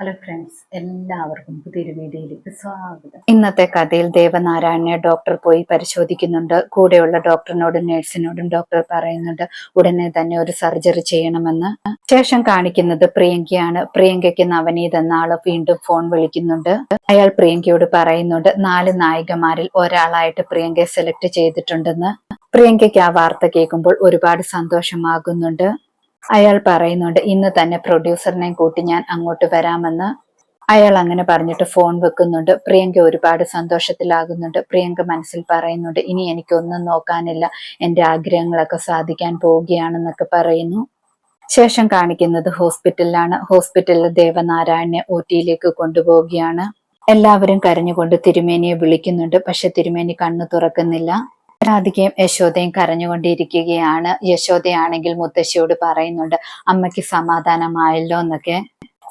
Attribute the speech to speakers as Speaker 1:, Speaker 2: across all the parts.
Speaker 1: Hello friends എല്ലാവർക്കും പുതിയൊരു വീഡിയോയിലേക്ക് സ്വാഗതം.
Speaker 2: ഇന്നത്തെ കഥയിൽ ദേവനാരായണനെ ഡോക്ടർ പോയി പരിശോധിക്കുന്നുണ്ട്. കൂടെയുള്ള ഡോക്ടറിനോടും നേഴ്സിനോടും ഡോക്ടർ പറയുന്നുണ്ട് ഉടനെ തന്നെ ഒരു സർജറി ചെയ്യണമെന്ന്. ശേഷം കാണിക്കുന്നത് പ്രിയങ്കയാണ്. പ്രിയങ്കയ്ക്ക് നവനീത് എന്ന ആൾ വീണ്ടും ഫോൺ വിളിക്കുന്നുണ്ട്. അയാൾ പ്രിയങ്കയോട് പറയുന്നുണ്ട് നാല് നായികമാരിൽ ഒരാളായിട്ട് പ്രിയങ്കയെ സെലക്ട് ചെയ്തിട്ടുണ്ടെന്ന്. പ്രിയങ്കയ്ക്ക് ആ വാർത്ത കേൾക്കുമ്പോൾ ഒരുപാട് സന്തോഷമാകുന്നുണ്ട്. അയാൾ പറയുന്നുണ്ട് ഇന്ന് തന്നെ പ്രൊഡ്യൂസറിനെയും കൂട്ടി ഞാൻ അങ്ങോട്ട് വരാമെന്ന്. അയാൾ അങ്ങനെ പറഞ്ഞിട്ട് ഫോൺ വെക്കുന്നുണ്ട്. പ്രിയങ്ക ഒരുപാട് സന്തോഷത്തിലാകുന്നുണ്ട്. പ്രിയങ്ക മനസ്സിൽ പറയുന്നുണ്ട് ഇനി എനിക്കൊന്നും നോക്കാനില്ല. എന്റെ ആഗ്രഹങ്ങളൊക്കെ സാധിക്കാൻ പോവുകയാണെന്നൊക്കെ പറയുന്നു. ശേഷം കാണിക്കുന്നത് ഹോസ്പിറ്റലിലാണ്. ഹോസ്പിറ്റലിൽ ദേവനാരായണനെ ഒ ടിയിലേക്ക് കൊണ്ടുപോവുകയാണ്. എല്ലാവരും കരഞ്ഞുകൊണ്ട് തിരുമേനിയെ വിളിക്കുന്നുണ്ട് പക്ഷെ തിരുമേനി കണ്ണു തുറക്കുന്നില്ല. രാധികയും യശോദയും കരഞ്ഞുകൊണ്ടിരിക്കുകയാണ്. യശോദയാണെങ്കിൽ മുത്തശ്ശിയോട് പറയുന്നുണ്ട് അമ്മയ്ക്ക് സമാധാനമായല്ലോ എന്നൊക്കെ.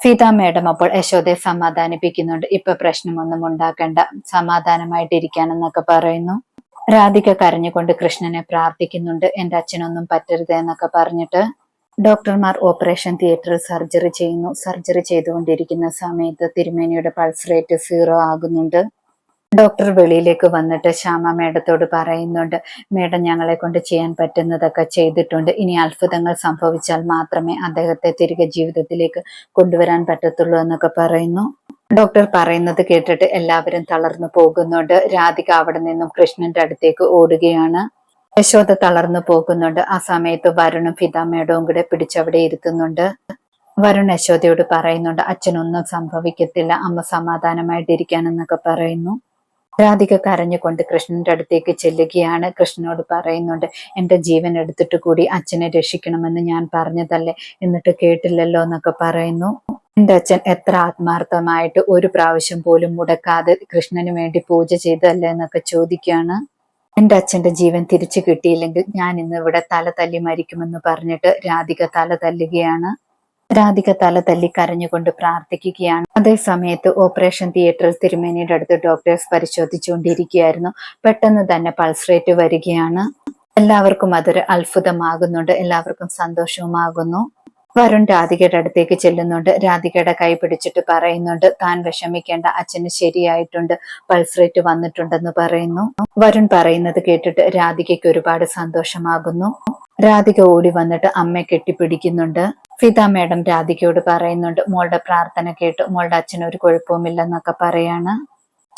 Speaker 2: സീതാ മേഡം അപ്പോൾ യശോദയെ സമാധാനിപ്പിക്കുന്നുണ്ട്. ഇപ്പൊ പ്രശ്നമൊന്നും ഉണ്ടാക്കണ്ട. സമാധാനമായിട്ടിരിക്കാനെന്നൊക്കെ പറയുന്നു. രാധിക കരഞ്ഞുകൊണ്ട് കൃഷ്ണനെ പ്രാർത്ഥിക്കുന്നുണ്ട്. എന്റെ അച്ഛനൊന്നും പറ്റരുത് എന്നൊക്കെ പറഞ്ഞിട്ട് ഡോക്ടർമാർ ഓപ്പറേഷൻ തിയേറ്ററിൽ സർജറി ചെയ്യുന്നു. സർജറി ചെയ്തുകൊണ്ടിരിക്കുന്ന സമയത്ത് തിരുമേനിയുടെ പൾസ് റേറ്റ് സീറോ ആകുന്നുണ്ട്. ഡോക്ടർ വെളിയിലേക്ക് വന്നിട്ട് ശ്യാമ മേഡത്തോട് പറയുന്നുണ്ട് മേഡം ഞങ്ങളെ കൊണ്ട് ചെയ്യാൻ പറ്റുന്നതൊക്കെ ചെയ്തിട്ടുണ്ട്. ഇനി അത്ഭുതങ്ങൾ സംഭവിച്ചാൽ മാത്രമേ അദ്ദേഹത്തെ തിരികെ ജീവിതത്തിലേക്ക് കൊണ്ടുവരാൻ പറ്റത്തുള്ളൂ എന്നൊക്കെ പറയുന്നു. ഡോക്ടർ പറയുന്നത് കേട്ടിട്ട് എല്ലാവരും തളർന്നു പോകുന്നുണ്ട്. രാധിക അവിടെ നിന്നും കൃഷ്ണന്റെ അടുത്തേക്ക് ഓടുകയാണ്. യശോദ തളർന്നു പോകുന്നുണ്ട്. ആ സമയത്ത് വരുണും ഫിതാമേടവും കൂടെ പിടിച്ചവിടെ ഇരുത്തുന്നുണ്ട്. വരുൺ യശോദയോട് പറയുന്നുണ്ട് അച്ഛനൊന്നും സംഭവിക്കത്തില്ല. അമ്മ സമാധാനമായിട്ടിരിക്കാനെന്നൊക്കെ പറയുന്നു. രാധിക കരഞ്ഞുകൊണ്ട് കൃഷ്ണന്റെ അടുത്തേക്ക് ചെല്ലുകയാണ്. കൃഷ്ണനോട് പറയുന്നുണ്ട് എന്റെ ജീവൻ എടുത്തിട്ട് കൂടി അച്ഛനെ രക്ഷിക്കണമെന്ന് ഞാൻ പറഞ്ഞതല്ലേ? എന്നിട്ട് കേട്ടില്ലല്ലോ എന്നൊക്കെ പറയുന്നു. എന്റെ അച്ഛൻ എത്ര ആത്മാർത്ഥമായിട്ട് ഒരു പ്രാവശ്യം പോലും മുടക്കാതെ കൃഷ്ണന് വേണ്ടി പൂജ ചെയ്തല്ലേ എന്നൊക്കെ ചോദിക്കുകയാണ്. എന്റെ അച്ഛന്റെ ജീവൻ തിരിച്ചു കിട്ടിയില്ലെങ്കിൽ ഞാൻ ഇന്ന് ഇവിടെ തല തല്ലി മരിക്കുമെന്ന് പറഞ്ഞിട്ട് രാധിക തല തല്ലുകയാണ്. രാധിക തല തല്ലി കരഞ്ഞുകൊണ്ട് പ്രാർത്ഥിക്കുകയാണ്. അതേ സമയത്ത് ഓപ്പറേഷൻ തിയേറ്ററിൽ തിരുമേനിയുടെ അടുത്ത് ഡോക്ടേഴ്സ് പരിശോധിച്ചുകൊണ്ടിരിക്കുകയായിരുന്നു. പെട്ടെന്ന് തന്നെ പൾസ് റേറ്റ് വരികയാണ്. എല്ലാവർക്കും അതൊരു അത്ഭുതമാകുന്നുണ്ട്. എല്ലാവർക്കും സന്തോഷവുമാകുന്നു. വരുൺ രാധികയുടെ അടുത്തേക്ക് ചെല്ലുന്നുണ്ട്. രാധികയുടെ കൈ പിടിച്ചിട്ട് പറയുന്നുണ്ട് താൻ വിഷമിക്കേണ്ട അച്ഛന് ശരിയായിട്ടുണ്ട്. പൾസ് റേറ്റ് വന്നിട്ടുണ്ടെന്ന് പറയുന്നു. വരുൺ പറയുന്നത് കേട്ടിട്ട് രാധികയ്ക്ക് ഒരുപാട് സന്തോഷമാകുന്നു. രാധിക ഓടി വന്നിട്ട് അമ്മയെ കെട്ടിപ്പിടിക്കുന്നുണ്ട്. ഫിത മാഡം രാധികയോട് പറയുന്നുണ്ട് മോളുടെ പ്രാർത്ഥന കേട്ട് മോളുടെ അച്ഛന് ഒരു കുഴപ്പവുമില്ലെന്നൊക്കെ പറയാണ്.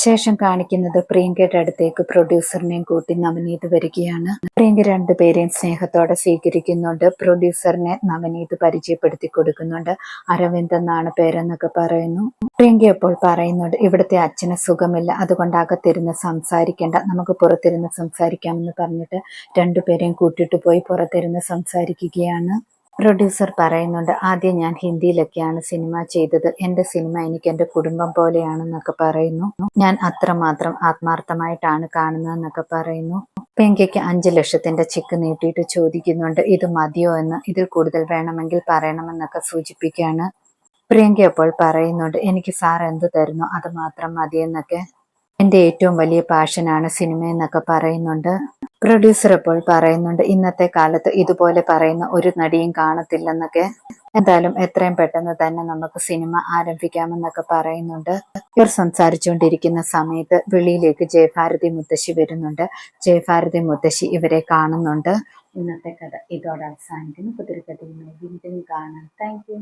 Speaker 2: ശേഷം കാണിക്കുന്നത് പ്രിയങ്കയുടെ അടുത്തേക്ക് പ്രൊഡ്യൂസറിനെയും കൂട്ടി നവനീത് വരികയാണ്. പ്രിയങ്ക രണ്ടുപേരെയും സ്നേഹത്തോടെ സ്വീകരിക്കുന്നുണ്ട്. പ്രൊഡ്യൂസറിനെ നവനീത് പരിചയപ്പെടുത്തി കൊടുക്കുന്നുണ്ട്. അരവിന്ദ് എന്നാണ് പേരെന്നൊക്കെ പറയുന്നു. പ്രിയങ്ക അപ്പോൾ പറയുന്നുണ്ട് ഇവിടുത്തെ അച്ഛന് സുഖമില്ല. അതുകൊണ്ട് അകത്തിരുന്ന് സംസാരിക്കേണ്ട. നമുക്ക് പുറത്തിരുന്ന് സംസാരിക്കാമെന്ന് പറഞ്ഞിട്ട് രണ്ടുപേരെയും കൂട്ടിയിട്ട് പോയി പുറത്തിരുന്ന് സംസാരിക്കുകയാണ്. പ്രൊഡ്യൂസർ പറയുന്നുണ്ട് ആദ്യം ഞാൻ ഹിന്ദിയിലൊക്കെയാണ് സിനിമ ചെയ്തത്. എന്റെ സിനിമ എനിക്ക് എന്റെ കുടുംബം പോലെയാണെന്നൊക്കെ പറയുന്നു. ഞാൻ അത്രമാത്രം ആത്മാർത്ഥമായിട്ടാണ് കാണുന്നതെന്നൊക്കെ പറയുന്നു. പെങ്കയ്ക്ക് അഞ്ച് ലക്ഷത്തിന്റെ ചെക്ക് നീട്ടിയിട്ട് ചോദിക്കുന്നുണ്ട് ഇത് മതിയോ എന്ന്? ഇതിൽ കൂടുതൽ വേണമെങ്കിൽ പറയണമെന്നൊക്കെ സൂചിപ്പിക്കുകയാണ് പ്രിയങ്ക അപ്പോൾ പറയുന്നുണ്ട് എനിക്ക് സാർ എന്ത് തരുന്നു? അത് മാത്രം മതിയെന്നൊക്കെ. എന്റെ ഏറ്റവും വലിയ പാഷനാണ് സിനിമ എന്നൊക്കെ പറയുന്നുണ്ട്. പ്രൊഡ്യൂസർ ഇപ്പോൾ പറയുന്നുണ്ട് ഇന്നത്തെ കാലത്ത് ഇതുപോലെ പറയുന്ന ഒരു നടിയും കാണത്തില്ലെന്നൊക്കെ. എന്തായാലും എത്രയും പെട്ടെന്ന് തന്നെ നമുക്ക് സിനിമ ആരംഭിക്കാമെന്നൊക്കെ പറയുന്നുണ്ട്. ഇവർ സംസാരിച്ചുകൊണ്ടിരിക്കുന്ന സമയത്ത് വെളിയിലേക്ക് ജയഭാരതി മുത്തശ്ശി വരുന്നുണ്ട്. ജയഭാരതി മുത്തശ്ശി ഇവരെ കാണുന്നുണ്ട്.
Speaker 1: ഇന്നത്തെ കഥ ഇതോടെ അവസാനിക്കുന്നു. പുതിയ കഥയുമായി വീണ്ടും കാണാം. താങ്ക്